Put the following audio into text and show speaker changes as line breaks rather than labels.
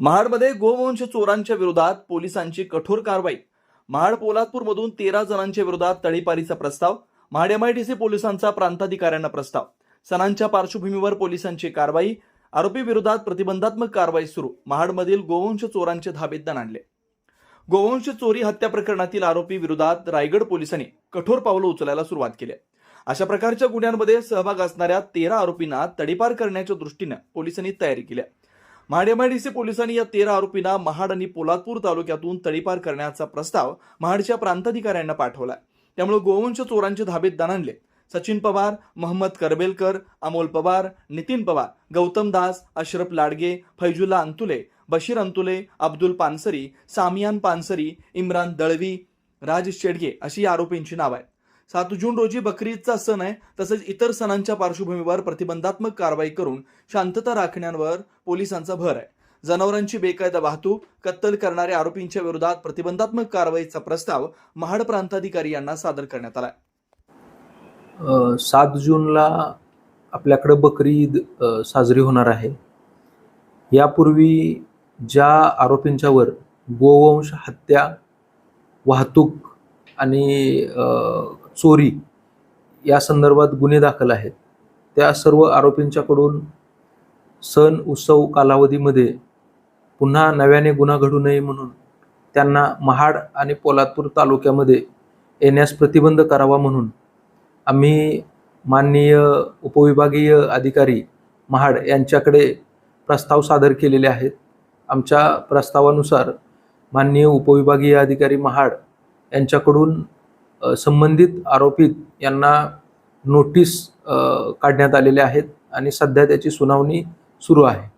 महाडमध्ये गोवंश चोरांच्या विरोधात पोलिसांची कठोर कारवाई. महाड पोलादपूरमधून तेरा जणांच्या विरोधात तळीपारीचा प्रस्ताव महाड एमआयटीसी पोलिसांचा प्रांताधिकाऱ्यांना प्रस्ताव. सणांच्या पार्श्वभूमीवर पोलिसांची कारवाई आरोपी विरोधात प्रतिबंधात्मक कारवाई सुरू. महाडमधील गोवंश चोरांचे धाबेत दण आणले. गोवंश चोरी हत्या प्रकरणातील आरोपी विरोधात रायगड पोलिसांनी कठोर पावलं उचलायला सुरुवात केली. अशा प्रकारच्या गुन्ह्यांमध्ये सहभाग असणाऱ्या तेरा आरोपींना तडीपार करण्याच्या दृष्टीनं पोलिसांनी तयारी केली आहे. पोलिसांनी या तेरा आरोपींना महाड आणि पोलादपूर तालुक्यातून तडीपार करण्याचा प्रस्ताव महाडच्या प्रांताधिकाऱ्यांना पाठवला त्यामुळे गोवंश चोरांचे धाबेत दणणले सचिन पवार मोहम्मद करबेलकर अमोल पवार नितीन पवार गौतम दास अशरफ लाडगे फैजुल्ला अंतुले बशीर अंतुले अब्दुल पानसरी सामियान पानसरी इम्रान दळवी राज शेडगे अशी या आरोपींची नावं आहेत सात जून रोजी बकरीदचा सण आहे. तसेच इतर सणांच्या पार्श्वभूमीवर प्रतिबंधात्मक कारवाई करून शांतता राखण्यावर पोलिसांचा भर आहे. जनावरांची बेकायदा वाहतूक कत्तल करणाऱ्या आरोपींच्या विरोधात प्रतिबंधात्मक कारवाईचा प्रस्ताव महाड प्रांताधिकारी यांना सादर करण्यात आला
सात जूनला आपल्याकडं बकरी ईद साजरी होणार आहे. यापूर्वी ज्या आरोपींच्यावर गोवंश हत्या वाहतूक आणि चोरी या संदर्भात गुन्हे दाखल आहेत. त्या सर्व आरोपींच्याकडून सण उत्सव कालावधीमध्ये पुन्हा नव्याने गुन्हा घडू नये म्हणून त्यांना महाड आणि पोलादपूर तालुक्यामध्ये येण्यास प्रतिबंध करावा म्हणून आम्ही माननीय उपविभागीय अधिकारी महाड यांच्याकडे प्रस्ताव सादर केलेले आहेत. आमच्या प्रस्तावानुसार माननीय उपविभागीय अधिकारी महाड यांच्याकडून संबंधित आरोपित यांना नोटीस काढण्यात आलेल्या आहेत आणि सध्या त्याची सुनावणी सुरू आहे.